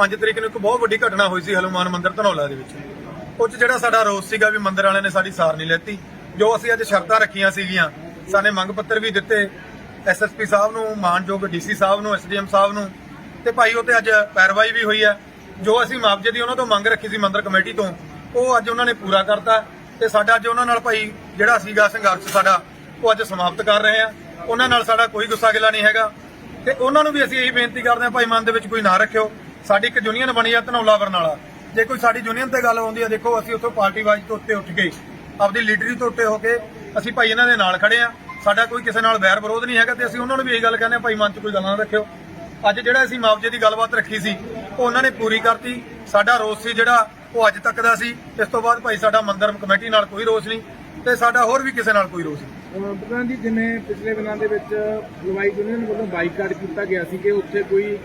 5 ਤਰੀਕ ਨੂੰ ਇੱਕ ਬਹੁਤ ਵੱਡੀ ਘਟਨਾ ਹੋਈ ਸੀ ਹਨੂਮਾਨ ਮੰਦਿਰ ਧਨੌਲਾ ਦੇ ਵਿੱਚ। ਉਹ 'ਚ ਜਿਹੜਾ ਸਾਡਾ ਰੋਸ ਸੀਗਾ ਵੀ ਮੰਦਿਰ ਵਾਲਿਆਂ ਨੇ ਸਾਡੀ ਸਾਰ ਨਹੀਂ ਲੈਤੀ। ਜੋ ਅਸੀਂ ਅੱਜ ਸ਼ਰਤਾਂ ਰੱਖੀਆਂ ਸੀਗੀਆਂ, ਸਾਨੇ ਮੰਗ ਪੱਤਰ ਵੀ ਦਿੱਤੇ ਐਸਐਸਪੀ ਸਾਹਿਬ ਨੂੰ, ਮਾਨਯੋਗ ਡੀਸੀ ਸਾਹਿਬ ਨੂੰ ਐਸਡੀਐਮ ਸਾਹਿਬ ਨੂੰ। ਤੇ ਭਾਈ ਉਹ ਤੇ ਅੱਜ ਪੈਰਵਾਈ ਵੀ ਹੋਈ ਹੈ। ਜੋ ਅਸੀਂ ਮੁਆਵਜ਼ੇ ਦੀ ਉਹਨਾਂ ਤੋਂ ਮੰਗ ਰੱਖੀ ਸੀ ਮੰਦਿਰ ਕਮੇਟੀ ਤੋਂ, ਉਹ ਅੱਜ ਉਹਨਾਂ ਨੇ ਪੂਰਾ ਕਰਤਾ। ਤੇ ਸਾਡਾ ਅੱਜ ਉਹਨਾਂ ਨਾਲ ਭਾਈ ਜਿਹੜਾ ਸੀਗਾ ਸੰਘਰਸ਼ ਸਾਡਾ, ਉਹ ਅੱਜ ਸਮਾਪਤ ਕਰ ਰਹੇ ਆ ਉਹਨਾਂ ਨਾਲ ਸਾਡਾ ਕੋਈ ਗੁੱਸਾ ਗਿਲਾ ਨਹੀਂ ਹੈਗਾ। ਤੇ ਉਹਨਾਂ ਨੂੰ ਵੀ ਅਸੀਂ ਇਹੀ ਬੇਨਤੀ ਕਰਦੇ ਹਾਂ, ਭਾਈ ਮਨ ਦੇ ਵਿੱਚ ਕੋਈ ਨਾ ਰੱਖਿਓ। ਸਾਡੀ ਇੱਕ ਯੂਨੀਅਨ ਬਣੀ ਆ ਧਨੌਲਾ ਬਰਨਾਲਾ। ਜੇ ਕੋਈ ਸਾਡੀ ਯੂਨੀਅਨ ਤੇ ਗੱਲ ਆਉਂਦੀ ਆ, ਦੇਖੋ ਅਸੀਂ ਉੱਥੋਂ ਪਾਰਟੀ ਵਾਈਜ਼ ਤੋਂ ਉੱਤੇ ਉੱਠ ਕੇ ਆਪਦੀ ਲੀਡਰੀ ਤੋਂ ਉੱਤੇ ਹੋ ਕੇ ਅਸੀਂ ਭਾਈ ਇਹਨਾਂ ਦੇ ਨਾਲ ਖੜੇ ਆ। ਸਾਡਾ ਕੋਈ ਕਿਸੇ ਨਾਲ ਵੈਰ ਵਿਰੋਧ ਨਹੀਂ ਹੈਗਾ ਤੇ ਅਸੀਂ ਉਹਨਾਂ ਨੂੰ ਵੀ ਇਹੀ ਗੱਲ ਕਹਿੰਦੇ ਆ, ਭਾਈ ਮਨ 'ਚ ਕੋਈ ਗੱਲ ਨਾ ਰੱਖਿਓ। ਅੱਜ ਜਿਹੜਾ ਅਸੀਂ ਮੁਆਵਜ਼ੇ ਦੀ ਗੱਲਬਾਤ ਰੱਖੀ ਸੀ, ਉਹ ਉਹਨਾਂ ਨੇ ਪੂਰੀ ਕਰਤੀ। ਸਾਡਾ ਰੋਸ ਸੀ ਜਿਹੜਾ, ਉਹ ਅੱਜ ਤੱਕ ਦਾ ਸੀ। ਇਸ ਤੋਂ ਬਾਅਦ ਭਾਈ ਸਾਡਾ ਮੰਦਰ ਕਮੇਟੀ ਨਾਲ ਕੋਈ ਰੋਸ ਨਹੀਂ ਤੇ ਸਾਡਾ ਹੋਰ ਵੀ ਕਿਸੇ ਨਾਲ ਕੋਈ ਰੋਸ ਨਹੀਂ। ਪ੍ਰਧਾਨ ਜੀ ਜਿਵੇਂ ਪਿਛਲੇ ਦਿਨਾਂ ਦੇ ਵਿੱਚ ਹਲਵਾਈ ਯੂਨੀਅਨ ਵੱਲੋਂ ਬਾਈਕਾਟ ਕੀਤਾ ਗਿਆ ਸੀ ਕਿ ਉੱਥੇ ਕੋਈ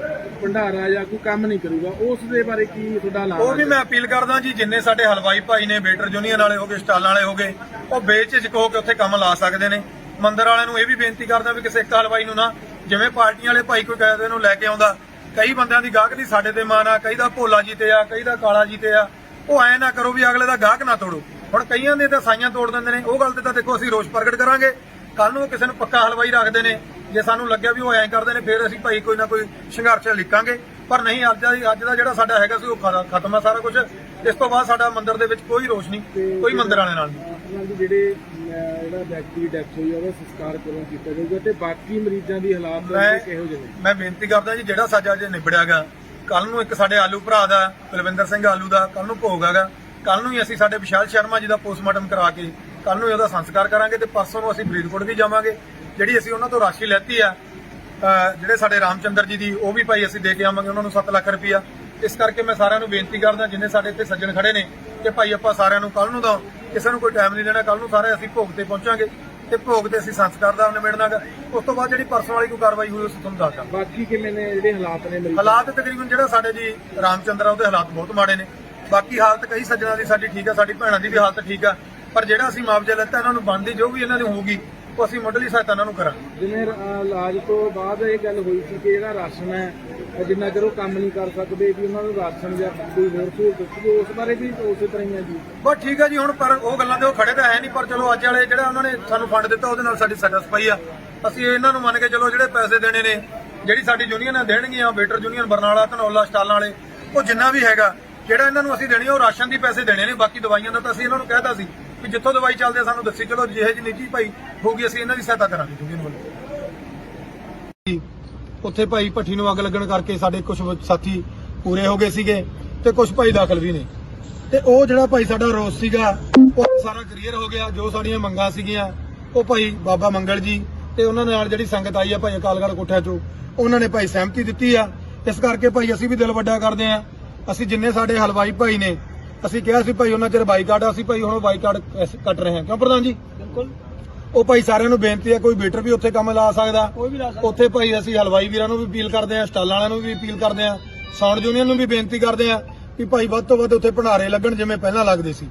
ਭੰਡਾਰਾ ਜਾਂ ਕੋਈ ਕੰਮ ਨਹੀਂ ਕਰੂਗਾ ਉਸ ਦੇ ਬਾਰੇ ਕੀ ਤੁਹਾਡਾ ਐਲਾਨ ਉਹ ਵੀ? ਮੈਂ ਅਪੀਲ ਕਰਦਾ ਜੀ ਜਿੰਨੇ ਸਾਡੇ ਹਲਵਾਈ ਭਾਈ ਨੇ ਵੇਟਰ ਯੂਨੀਅਨ ਵਾਲੇ ਹੋਗੇ ਸਟਾਲਾਂ ਵਾਲੇ ਹੋਗੇ ਉਹ ਬੇਝਿਜਕ ਹੋ ਕੇ ਉੱਥੇ ਕੰਮ ਲਾ ਸਕਦੇ ਨੇ ਮੰਦਰ ਵਾਲਿਆਂ ਨੂੰ ਇਹ ਵੀ ਬੇਨਤੀ ਕਰਦਾ ਵੀ ਕਿਸੇ ਇੱਕ ਹਲਵਾਈ ਨੂੰ ਨਾ ਜਿਵੇਂ ਪਾਰਟੀਆਂ ਵਾਲੇ ਭਾਈ ਕੋਈ ਕਾਇਦੇ ਨੂੰ ਲੈ ਕੇ ਆਉਂਦਾ ਕਈ ਬੰਦਿਆਂ ਦੀ ਗਾਹਕ ਦੀ ਸਾਡੇ ਤੇ ਮਾਨ ਆ ਕਈ ਦਾ ਭੋਲਾ ਜੀ ਤੇ ਆ ਕਈ ਦਾ ਕਾਲਾ ਜੀ ਤੇ ਆ ਉਹ ਐ ਨਾ ਕਰੋ ਵੀ ਅਗਲੇ ਦਾ ਗਾਹਕ ਨਾ ਤੋੜੋ ਹੁਣ ਕਈਆਂ ਦੇ ਤਾਂ ਸਾਈਆਂ ਤੋੜ ਦਿੰਦੇ ਨੇ। ਉਹ ਗੱਲ ਤੇ ਤਾਂ ਦੇਖੋ ਅਸੀਂ ਰੋਸ ਪ੍ਰਗਟ ਕਰਾਂਗੇ। ਕੱਲ ਨੂੰ ਕਿਸੇ ਨੂੰ ਪੱਕਾ ਹਲਵਾਈ ਰੱਖਦੇ ਨੇ। ਜੇ ਸਾਨੂੰ ਲੱਗਿਆ ਵੀ ਉਹ ਐਂ ਕਰਦੇ ਨੇ ਫਿਰ ਅਸੀਂ ਭਾਈ ਕੋਈ ਨਾ ਕੋਈ ਸੰਘਰਸ਼ ਲਿਖਾਂਗੇ। ਪਰ ਨਹੀਂ ਅੱਜ ਦਾ ਅੱਜ ਦਾ ਜਿਹੜਾ ਸਾਡਾ ਹੈਗਾ ਸੀ ਉਹ ਖਤਮ ਆ ਸਾਰਾ ਕੁਝ ਇਸ ਤੋਂ ਬਾਅਦ ਸਾਡਾ ਮੰਦਿਰ ਦੇ ਵਿੱਚ ਕੋਈ ਰੋਸ਼ ਨਹੀਂ ਕੋਈ ਮੰਦਿਰ ਵਾਲੇ ਨਾਲ ਨਹੀਂ। ਪ੍ਰਧਾਨ ਜੀ ਜਿਹੜੇ ਅਹ ਜਿਹੜਾ ਵਿਅਕਤੀ ਦੀ ਡੈਥ ਹੋਈ ਆ, ਉਹਦਾ ਸੰਸਕਾਰ ਕਦੋਂ ਕੀਤਾ ਜਾਊਗਾ ਤੇ ਬਾਕੀ ਮਰੀਜ਼ਾਂ ਦੀ ਹਾਲਾਤ ਮੈਂ ਕਿਹੋ ਜਿਹੇ ਨੇ? ਮੈਂ ਬੇਨਤੀ ਕਰਦਾ ਜੀ ਜਿਹੜਾ ਸਾਡਾ ਅੱਜ ਨਿਬੜਿਆਗਾ ਕੱਲ ਨੂੰ ਇੱਕ ਸਾਡੇ ਆਲੂ ਭਰਾ ਦਾ ਕੁਲਵਿੰਦਰ ਸਿੰਘ ਆਲੂ ਦਾ ਕੱਲ ਨੂੰ ਭੋਗ ਹੈਗਾ। ਕੱਲ ਨੂੰ ਹੀ ਅਸੀਂ ਸਾਡੇ ਵਿਸ਼ਾਲ ਸ਼ਰਮਾ ਜੀ ਦਾ ਪੋਸਟਮਾਰਟਮ ਕਰਾ ਕੇ ਕੱਲ ਨੂੰ ਉਹਦਾ ਸੰਸਕਾਰ ਕਰਾਂਗੇ ਤੇ ਪਰਸੋਂ ਨੂੰ ਅਸੀਂ ਫਰੀਦਕੋਟ ਵੀ ਜਾਵਾਂਗੇ। ਜਿਹੜੀ ਅਸੀਂ ਉਹਨਾਂ ਤੋਂ ਰਾਸ਼ੀ ਲੈਤੀ ਆ ਜਿਹੜੇ ਸਾਡੇ ਰਾਮਚੰਦਰ ਜੀ ਦੀ ਉਹ ਵੀ ਭਾਈ ਅਸੀਂ ਦੇ ਕੇ ਆਵਾਂਗੇ ਉਹਨਾਂ ਨੂੰ 7 ਲੱਖ ਰੁਪਇਆ ਇਸ ਕਰਕੇ ਮੈਂ ਸਾਰਿਆਂ ਨੂੰ ਬੇਨਤੀ ਕਰਦਾ ਜਿੰਨੇ ਸਾਡੇ ਇੱਥੇ ਸੱਜਣ ਖੜੇ ਨੇ ਕਿ ਭਾਈ ਆਪਾਂ ਸਾਰਿਆਂ ਨੂੰ ਕੱਲ ਨੂੰ ਤਾਂ ਕਿਸੇ ਨੂੰ ਕੋਈ ਟਾਈਮ ਨਹੀਂ ਦੇਣਾ ਕੱਲ ਨੂੰ ਸਾਰੇ ਅਸੀਂ ਭੋਗ ਤੇ ਪਹੁੰਚਾਂਗੇ ਤੇ ਭੋਗ ਤੇ ਅਸੀਂ ਸੰਸਕਾਰ ਦਾ ਨਿਬੇੜਨਾਗਾ ਉਸ ਤੋਂ ਬਾਅਦ ਜਿਹੜੀ ਪਰਸੋਂ ਵਾਲੀ ਕੋਈ ਕਾਰਵਾਈ ਹੋਈ ਉਸ ਤੁਹਾਨੂੰ ਦੱਸ ਬਾਕੀ ਕਿਵੇਂ ਨੇ ਜਿਹੜੇ ਹਾਲਾਤ ਨੇ ਹਾਲਾਤ ਤਕਰੀਬਨ ਜਿਹੜਾ ਸਾਡੇ ਜੀ ਰਾਮਚੰਦਰ ਆ ਉਹਦੇ ਹਾਲਾਤ ਬਹੁਤ ਮਾੜੇ ਨੇ। ਬਾਕੀ ਹਾਲਤ ਕਈ ਸੱਜਣਾ ਦੀ ਸਾਡੀ ਠੀਕ ਆ ਸਾਡੀ ਭੈਣਾਂ ਦੀ ਵੀ ਹਾਲਤ ਠੀਕ ਆ ਪਰ ਜਿਹੜਾ ਅਸੀਂ ਮੁਆਵਜ਼ਾ ਲੈਤਾ ਇਹਨਾਂ ਨੂੰ ਬਣਦੀ ਜੋ ਵੀ ਇਹਨਾਂ ਦੀ ਹੋਊਗੀ ਉਹ ਅਸੀਂ ਮੁੱਢਲੀ ਸਹਾਇਤਾ ਇਹਨਾਂ ਨੂੰ ਕਰਾਂਗੇ। ਜਿਵੇਂ ਇਲਾਜ ਤੋਂ ਬਾਅਦ ਇਹ ਗੱਲ ਹੋਈ ਸੀ ਕਿ ਜਿਹੜਾ ਰਾਸ਼ਨ ਹੈ ਜਿੰਨਾ ਚਿਰ ਉਹ ਕੰਮ ਨਹੀਂ ਕਰ ਸਕਦੇ ਵੀ ਉਹਨਾਂ ਨੂੰ ਰਾਸ਼ਨ ਜਾਂ ਕੋਈ ਹੋਰ ਸਹੂਲਤ ਸੀ ਉਸ ਬਾਰੇ ਵੀ ਉਸੇ ਤਰ੍ਹਾਂ ਹੀ ਹੈ ਜੀ। ਬਸ ਠੀਕ ਆ ਜੀ ਹੁਣ ਪਰ ਉਹ ਗੱਲਾਂ ਤੇ ਉਹ ਖੜੇ ਤਾਂ ਹੈ ਨਹੀਂ ਪਰ ਚਲੋ ਅੱਜ ਵਾਲੇ ਜਿਹੜਾ ਉਹਨਾਂ ਨੇ ਸਾਨੂੰ ਫੰਡ ਦਿੱਤਾ ਉਹਦੇ ਨਾਲ ਸਾਡੀ ਸੈਟੀਸਫਾਈ ਆ। ਅਸੀਂ ਇਹਨਾਂ ਨੂੰ ਮੰਨ ਕੇ ਚਲੋ ਜਿਹੜੇ ਪੈਸੇ ਦੇਣੇ ਨੇ ਜਿਹੜੀ ਸਾਡੀ ਯੂਨੀਅਨ ਦੇਣਗੀਆਂ ਵੇਟਰ ਯੂਨੀਅਨ ਬਰਨਾਲਾ ਧਨੌਲਾ ਸਟਾਲਾਂ ਵਾਲੇ ਉਹ ਜਿੰਨਾ ਵੀ ਹੈਗਾ ਜਿਹੜਾ ਇਹਨਾਂ ਨੂੰ ਅਸੀਂ ਦੇਣੀ ਆ, ਉਹ ਰਾਸ਼ਨ ਦੀ ਪੈਸੇ ਦੇਣੇ ਨੇ ਬਾਕੀ ਦਵਾਈਆਂ ਦਾ ਤਾਂ ਅਸੀਂ ਇਹਨਾਂ ਨੂੰ ਕਹਿਤਾ ਸੀ ਕਿ ਜਿੱਥੋਂ ਦਵਾਈ ਚੱਲਦੀ ਸਾਨੂੰ ਦੱਸੀ ਚਲੋ ਜਿਹੇ ਜੀ ਨਿੱਜੀ ਭਾਈ ਹੋਊਗੀ ਅਸੀਂ ਇਹਨਾਂ ਦੀ ਸਹਾਇਤਾ ਕਰਾਂਗੇ ਯੂਨੀਅਨ ਵੱਲੋਂ। ਉੱਥੇ ਭਾਈ ਭੱਠੀ ਨੂੰ ਅੱਗ ਲੱਗਣ ਕਰਕੇ ਸਾਡੇ ਕੁਝ ਸਾਥੀ ਪੂਰੇ ਹੋ ਗਏ ਸੀਗੇ ਤੇ ਕੁਝ ਭਾਈ ਦਾਖਲ ਵੀ ਨੇ। ਤੇ ਉਹ ਜਿਹੜਾ ਭਾਈ ਸਾਡਾ ਰੋਸ ਸੀਗਾ ਉਹ ਸਾਰਾ ਕਲੀਅਰ ਹੋ ਗਿਆ ਜੋ ਸਾਡੀਆਂ ਮੰਗਾਂ ਸੀਗੀਆਂ ਉਹ ਭਾਈ ਬਾਬਾ ਮੰਗਲ ਜੀ ਤੇ ਉਹਨਾਂ ਨਾਲ ਜਿਹੜੀ ਸੰਗਤ ਆਈ ਆ ਭਾਈ ਅਕਾਲਗੜ੍ਹ ਕੋਠਿਆਂ ਚੋਂ ਉਹਨਾਂ ਨੇ ਭਾਈ ਸਹਿਮਤੀ ਦਿੱਤੀ ਆ। ਇਸ ਕਰਕੇ ਭਾਈ ਅਸੀਂ ਵੀ ਦਿਲ ਵੱਡਾ ਕਰਦੇ ਆ। ਅਸੀਂ ਜਿੰਨੇ ਸਾਡੇ ਹਲਵਾਈ ਭਾਈ ਨੇ ਅਸੀਂ ਕਿਹਾ ਸੀ ਭਾਈ ਉਹਨਾਂ ਚਿਰ ਬਾਈਕਾਟ ਆ ਅਸੀਂ ਭਾਈ ਹੁਣ ਬਾਈਕਾਟ ਕੱਟ ਰਹੇ ਹਾਂ। ਕਿਉਂ ਪ੍ਰਧਾਨ ਜੀ? ਬਿਲਕੁਲ। ਉਹ ਭਾਈ ਸਾਰਿਆਂ ਨੂੰ ਬੇਨਤੀ ਹੈ ਕੋਈ ਵੇਟਰ ਵੀ ਉੱਥੇ ਕੰਮ ਲਾ ਸਕਦਾ। ਕੋਈ ਵੀ ਲਾ ਉੱਥੇ ਭਾਈ ਅਸੀਂ ਹਲਵਾਈ ਵੀਰਾਂ ਨੂੰ ਵੀ ਅਪੀਲ ਕਰਦੇ ਆ ਸਟਾਲਾਂ ਵਾਲਿਆਂ ਨੂੰ ਵੀ ਅਪੀਲ ਕਰਦੇ ਆ ਸਾਊਂਡ ਯੂਨੀਅਨ ਨੂੰ ਵੀ ਬੇਨਤੀ ਕਰਦੇ ਆ ਕਿ ਭਾਈ ਵੱਧ ਤੋਂ ਵੱਧ ਉੱਥੇ ਭੰਡਾਰੇ ਲੱਗਣ ਜਿਵੇਂ ਪਹਿਲਾਂ ਲੱਗਦੇ ਸੀ।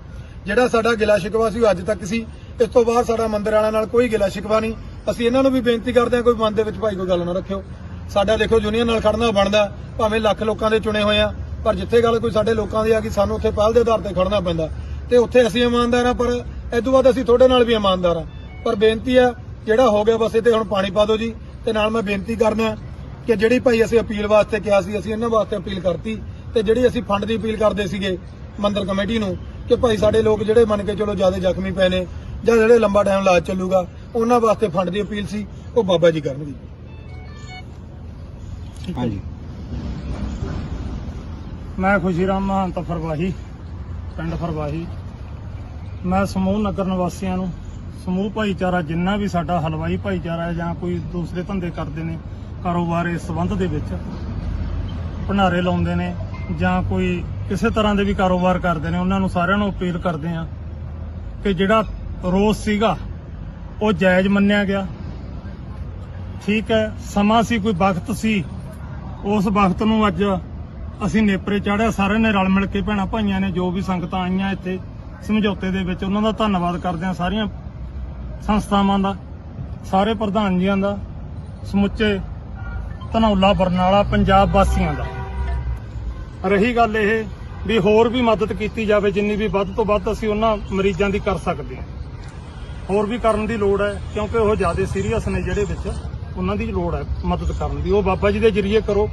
ਜਿਹੜਾ ਸਾਡਾ ਗਿਲਾ ਸ਼ਿਕਵਾ ਸੀ ਉਹ ਅੱਜ ਤੱਕ ਸੀ। ਇਸ ਤੋਂ ਬਾਅਦ ਸਾਡਾ ਮੰਦਿਰ ਵਾਲਿਆਂ ਨਾਲ ਕੋਈ ਗਿਲਾ ਸ਼ਿਕਵਾ ਨਹੀਂ। ਅਸੀਂ ਇਹਨਾਂ ਨੂੰ ਵੀ ਬੇਨਤੀ ਕਰਦੇ ਆ ਕੋਈ ਮਨ ਦੇ ਵਿੱਚ ਭਾਈ ਕੋਈ ਗੱਲ ਨਾ ਰੱਖਿਓ। ਸਾਡਾ ਦੇਖੋ ਯੂਨੀਅਨ ਨਾਲ ਖੜਨਾ ਬਣਦਾ ਭਾਵੇਂ ਲੱਖ ਲੋਕਾਂ ਦੇ ਚੁਣੇ ਹੋਏ ਆ। ਪਰ ਜਿੱਥੇ ਗੱਲ ਕੋਈ ਸਾਡੇ ਲੋਕਾਂ ਦੀ ਆ ਕਿ ਸਾਨੂੰ ਉੱਥੇ ਪਹਿਲ ਦੇ ਆਧਾਰ ਤੇ ਖੜਨਾ ਪੈਂਦਾ, ਤੇ ਉੱਥੇ ਅਸੀਂ ਇਮਾਨਦਾਰ ਆ ਪਰ ਇਸ ਤੋਂ ਬਾਅਦ ਅਸੀਂ ਤੁਹਾਡੇ ਨਾਲ ਵੀ ਇਮਾਨਦਾਰ ਆ ਪਰ ਬੇਨਤੀ ਆ, ਜਿਹੜਾ ਹੋ ਗਿਆ ਬਸ ਇਹ ਤੇ ਹੁਣ ਪਾਣੀ ਪਾ ਦਿਓ ਜੀ, ਤੇ ਨਾਲ ਮੈਂ ਬੇਨਤੀ ਕਰਨਾ ਕਿ ਜਿਹੜੀ ਭਾਈ ਅਸੀਂ ਅਪੀਲ ਵਾਸਤੇ ਕਿਹਾ ਸੀ, ਅਸੀਂ ਇਹਨਾਂ ਵਾਸਤੇ ਅਪੀਲ ਕਰਤੀ, ਤੇ ਜਿਹੜੀ ਅਸੀਂ ਫੰਡ ਦੀ ਅਪੀਲ ਕਰਦੇ ਸੀਗੇ ਮੰਦਰ ਕਮੇਟੀ ਨੂੰ, ਕਿ ਭਾਈ ਸਾਡੇ ਲੋਕ ਜਿਹੜੇ ਮੰਨ ਕੇ ਚਲੋ ਜ਼ਿਆਦਾ ਜ਼ਖਮੀ ਪਏ ਨੇ, ਜਾਂ ਜਿਹੜੇ ਲੰਬਾ ਟਾਈਮ ਇਲਾਜ ਚੱਲੂਗਾ, ਉਹਨਾਂ ਵਾਸਤੇ ਫੰਡ ਦੀ ਅਪੀਲ ਸੀ, ਉਹ ਬਾਬਾ ਜੀ ਕਰਨਗੇ। ਹਾਂਜੀ। ਮੈਂ ਖੁਸ਼ੀਰਾਮ ਮਹੰਤ ਫਰਵਾਹੀ, ਪਿੰਡ ਫਰਵਾਹੀ। ਮੈਂ ਸਮੂਹ ਨਗਰ ਨਿਵਾਸੀਆਂ ਨੂੰ, ਸਮੂਹ ਭਾਈਚਾਰਾ ਜਿੰਨਾ ਵੀ ਸਾਡਾ ਹਲਵਾਈ ਭਾਈਚਾਰਾ ਹੈ ਜਾਂ ਕੋਈ ਦੂਸਰੇ ਧੰਦੇ ਕਰਦੇ ਨੇ, ਕਾਰੋਬਾਰ ਇਸ ਸੰਬੰਧ ਦੇ ਵਿੱਚ ਭੰਡਾਰੇ ਲਾਉਂਦੇ ਨੇ ਜਾਂ ਕੋਈ ਕਿਸੇ ਤਰ੍ਹਾਂ ਦੇ ਵੀ ਕਾਰੋਬਾਰ ਕਰਦੇ ਨੇ, ਉਹਨਾਂ ਨੂੰ ਸਾਰਿਆਂ ਨੂੰ ਅਪੀਲ ਕਰਦੇ ਆ ਕਿ ਜਿਹੜਾ ਰੋਸ ਸੀਗਾ, ਉਹ ਜਾਇਜ਼ ਮੰਨਿਆ ਗਿਆ। ਠੀਕ ਹੈ, ਸਮਾਂ ਸੀ, ਕੋਈ ਵਕਤ ਸੀ। ਉਸ ਵਕਤ ਨੂੰ ਅੱਜ ਅਸੀਂ ਨੇਪਰੇ ਚਾੜਿਆ ਸਾਰਿਆਂ ਨੇ ਰਲ ਮਿਲ ਕੇ ਭੈਣਾਂ ਭਾਈਆਂ ਨੇ ਜੋ ਵੀ ਸੰਗਤਾਂ ਆਈਆਂ ਇੱਥੇ ਸਮਝੌਤੇ ਦੇ ਵਿੱਚ, ਉਹਨਾਂ ਦਾ ਧੰਨਵਾਦ ਕਰਦੇ ਹਾਂ ਸਾਰੀਆਂ ਸੰਸਥਾਵਾਂ ਦਾ, ਸਾਰੇ ਪ੍ਰਧਾਨ ਜੀਆਂ ਦਾ, ਸਮੁੱਚੇ ਧਨੌਲਾ, ਬਰਨਾਲਾ, ਪੰਜਾਬ ਵਾਸੀਆਂ ਦਾ। ਰਹੀ ਗੱਲ ਇਹ ਵੀ ਹੋਰ ਵੀ ਮਦਦ ਕੀਤੀ ਜਾਵੇ, ਜਿੰਨੀ ਵੀ ਵੱਧ ਤੋਂ ਵੱਧ ਅਸੀਂ ਉਹਨਾਂ ਮਰੀਜ਼ਾਂ ਦੀ ਕਰ ਸਕਦੇ ਹਾਂ। ਹੋਰ ਵੀ ਕਰਨ ਦੀ ਲੋੜ ਹੈ, ਕਿਉਂਕਿ ਉਹ ਜ਼ਿਆਦਾ ਸੀਰੀਅਸ ਨੇ ਜਿਹੜੇ ਵਿੱਚ, ਉਹਨਾਂ ਦੀ ਲੋੜ ਹੈ ਮਦਦ ਕਰਨ ਦੀ। ਉਹ ਬਾਬਾ ਜੀ ਦੇ ਜਰੀਏ ਕਰੋ,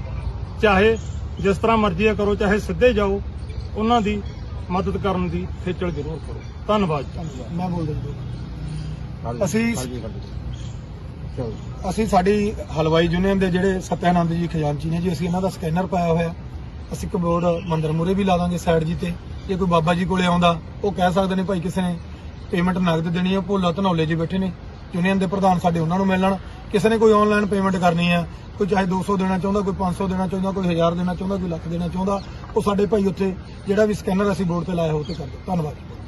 ਚਾਹੇ ਜਿਸ ਤਰ੍ਹਾਂ ਮਰਜ਼ੀ ਹੈ ਕਰੋ ਚਾਹੇ ਸਿੱਧੇ ਜਾਓ ਉਹਨਾਂ ਦੀ ਮਦਦ ਕਰਨ ਦੀ ਖੇਚਲ ਜ਼ਰੂਰ ਕਰੋ। ਧੰਨਵਾਦ ਜੀ। ਮੈਂ ਬੋਲਦਾ ਜੀ ਅਸੀਂ ਅਸੀਂ ਸਾਡੀ ਹਲਵਾਈ ਯੂਨੀਅਨ ਦੇ ਜਿਹੜੇ ਸਤਿਆਨੰਦ ਜੀ ਖਜ਼ਾਨਚੀ ਨੇ ਜੀ ਅਸੀਂ ਇਹਨਾਂ ਦਾ ਸਕੈਨਰ ਪਾਇਆ ਹੋਇਆ। ਅਸੀਂ ਇੱਕ ਬੋਰਡ ਮੰਦਰ ਮੂਰੇ ਵੀ ਲਾ ਦਾਂਗੇ ਸਾਈਡ ਜੀ ਤੇ। ਜੇ ਕੋਈ ਬਾਬਾ ਜੀ ਕੋਲੇ ਆਉਂਦਾ ਉਹ ਕਹਿ ਸਕਦੇ ਨੇ ਭਾਈ ਕਿਸੇ ਨੇ ਪੇਮੈਂਟ ਨਗਦ ਦੇਣੀ ਹੈ ਭੋਲਾ ਧਨੌਲੇ ਜੀ ਬੈਠੇ ਨੇ। ਯੂਨੀਅਨ ਦੇ ਪ੍ਰਧਾਨ ਸਾਡੇ ਉਹਨਾਂ ਨੂੰ ਮਿਲਣ। ਕਿਸੇ ਨੇ ਕੋਈ ਆਨਲਾਈਨ ਪੇਮੈਂਟ ਕਰਨੀ ਹੈ, ਕੋਈ ਚਾਹੇ 200 ਦੇਣਾ ਚਾਹੁੰਦਾ, ਕੋਈ 500 ਦੇਣਾ ਚਾਹੁੰਦਾ, ਕੋਈ 1000 ਦੇਣਾ ਚਾਹੁੰਦਾ, ਕੋਈ ਲੱਖ ਦੇਣਾ ਚਾਹੁੰਦਾ, ਉਹ ਸਾਡੇ ਭਾਈ ਉੱਥੇ ਜਿਹੜਾ ਵੀ ਸਕੈਨਰ ਅਸੀਂ ਬੋਰਡ ਤੇ ਲਾਇਆ ਹੋ ਤੇ ਕਰਦੇ। ਧੰਨਵਾਦ।